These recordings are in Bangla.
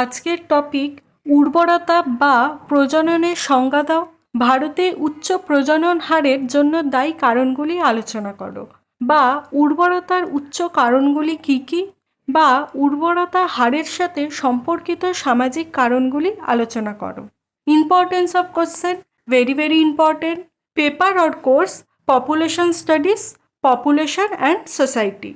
আজকের টপিক উর্বরতা বা প্রজননের সংজ্ঞা দাও। ভারতে উচ্চ প্রজনন হারের জন্য দায়ী কারণগুলি আলোচনা করো। বা উর্বরতার উচ্চ কারণগুলি কী কী? বা উর্বরতা হারের সাথে সম্পর্কিত সামাজিক কারণগুলি আলোচনা করো। Importance of question very very important paper or course population studies population and society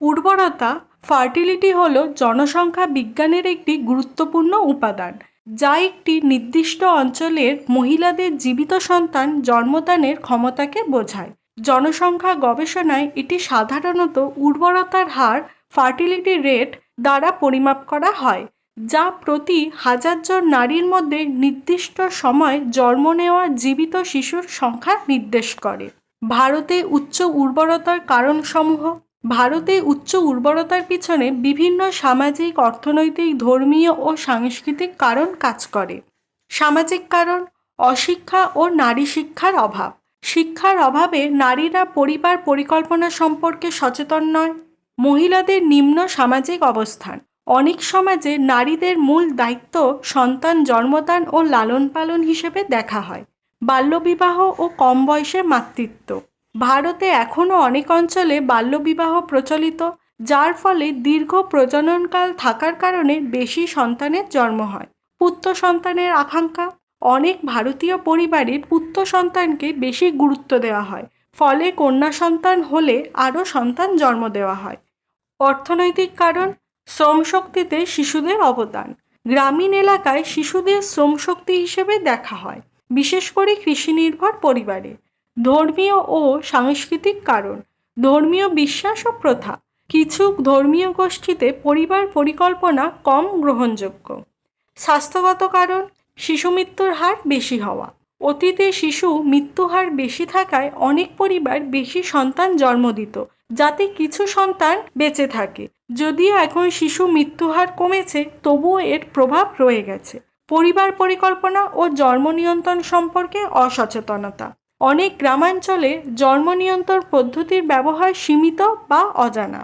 উর্বরতা, ফার্টিলিটি হল জনসংখ্যা বিজ্ঞানের একটি গুরুত্বপূর্ণ উপাদান, যা একটি নির্দিষ্ট অঞ্চলের মহিলাদের জীবিত সন্তান জন্মদানের ক্ষমতাকে বোঝায়। জনসংখ্যা গবেষণায় এটি সাধারণত উর্বরতার হার ফার্টিলিটি রেট দ্বারা পরিমাপ করা হয়, যা প্রতি হাজার জন নারীর মধ্যে নির্দিষ্ট সময় জন্ম নেওয়া জীবিত শিশুর সংখ্যা নির্দেশ করে। ভারতে উচ্চ উর্বরতার কারণসমূহ ভারতে উচ্চ উর্বরতার পিছনে বিভিন্ন সামাজিক, অর্থনৈতিক, ধর্মীয় ও সাংস্কৃতিক কারণ কাজ করে। সামাজিক কারণ, অশিক্ষা ও নারী শিক্ষার অভাব। শিক্ষার অভাবে নারীরা পরিবার পরিকল্পনা সম্পর্কে সচেতন নয়। মহিলাদের নিম্ন সামাজিক অবস্থান। অনেক সমাজে নারীদের মূল দায়িত্ব সন্তান জন্মদান ও লালন পালন হিসেবে দেখা হয়। বাল্যবিবাহ ও কম বয়সে মাতৃত্ব। ভারতে এখনও অনেক অঞ্চলে বাল্যবিবাহ প্রচলিত, যার ফলে দীর্ঘ প্রজননকাল থাকার কারণে বেশি সন্তানের জন্ম হয়। পুত্র সন্তানের আকাঙ্ক্ষা, অনেক ভারতীয় পরিবারে পুত্র সন্তানকে বেশি গুরুত্ব দেওয়া হয়, ফলে কন্যা সন্তান হলে আরও সন্তান জন্ম দেওয়া হয়। অর্থনৈতিক কারণ, শ্রমশক্তিতে শিশুদের অবদান। গ্রামীণ এলাকায় শিশুদের শ্রমশক্তি হিসেবে দেখা হয়, বিশেষ করে কৃষি নির্ভর পরিবারে। ধর্মীয় ও সাংস্কৃতিক কারণ, ধর্মীয় বিশ্বাস ও প্রথা। কিছু ধর্মীয় গোষ্ঠীতে পরিবার পরিকল্পনা কম গ্রহণযোগ্য। স্বাস্থ্যগত কারণ, শিশু মৃত্যুর হার বেশি হওয়া। অতীতে শিশু মৃত্যুহার বেশি থাকায় অনেক পরিবার বেশি সন্তান জন্ম দিত, যাতে কিছু সন্তান বেঁচে থাকে। যদিও এখন শিশু মৃত্যুহার কমেছে, তবুও এর প্রভাব রয়ে গেছে। পরিবার পরিকল্পনা ও জন্ম নিয়ন্ত্রণ সম্পর্কে অসচেতনতা। অনেক গ্রামাঞ্চলে জন্ম নিয়ন্ত্রণ পদ্ধতির ব্যবহার সীমিত বা অজানা।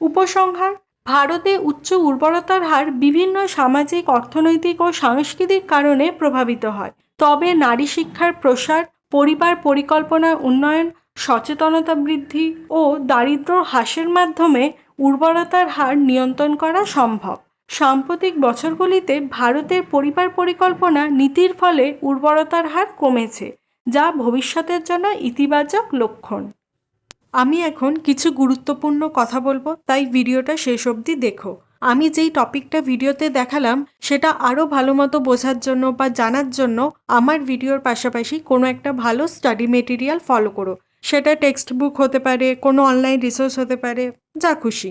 উপসংহার, ভারতে উচ্চ উর্বরতার হার বিভিন্ন সামাজিক, অর্থনৈতিক ও সাংস্কৃতিক কারণে প্রভাবিত হয়। তবে নারী শিক্ষার প্রসার, পরিবার পরিকল্পনার উন্নয়ন, সচেতনতা বৃদ্ধি ও দারিদ্র্য হ্রাসের মাধ্যমে উর্বরতার হার নিয়ন্ত্রণ করা সম্ভব। সাম্প্রতিক বছরগুলিতে ভারতের পরিবার পরিকল্পনা নীতির ফলে উর্বরতার হার কমেছে। যা ভবিষ্যতের জন্য ইতিবাচক লক্ষণ। আমি এখন কিছু গুরুত্বপূর্ণ কথা বলব, তাই ভিডিওটা শেষ অবধি দেখো। আমি যেই টপিকটা ভিডিওতে দেখালাম, সেটা আরও ভালো মতো বোঝার জন্য বা জানার জন্য আমার ভিডিওর পাশাপাশি কোনো একটা ভালো স্টাডি মেটেরিয়াল ফলো করো। সেটা টেক্সট বুক হতে পারে, কোনো অনলাইন রিসোর্স হতে পারে, যা খুশি।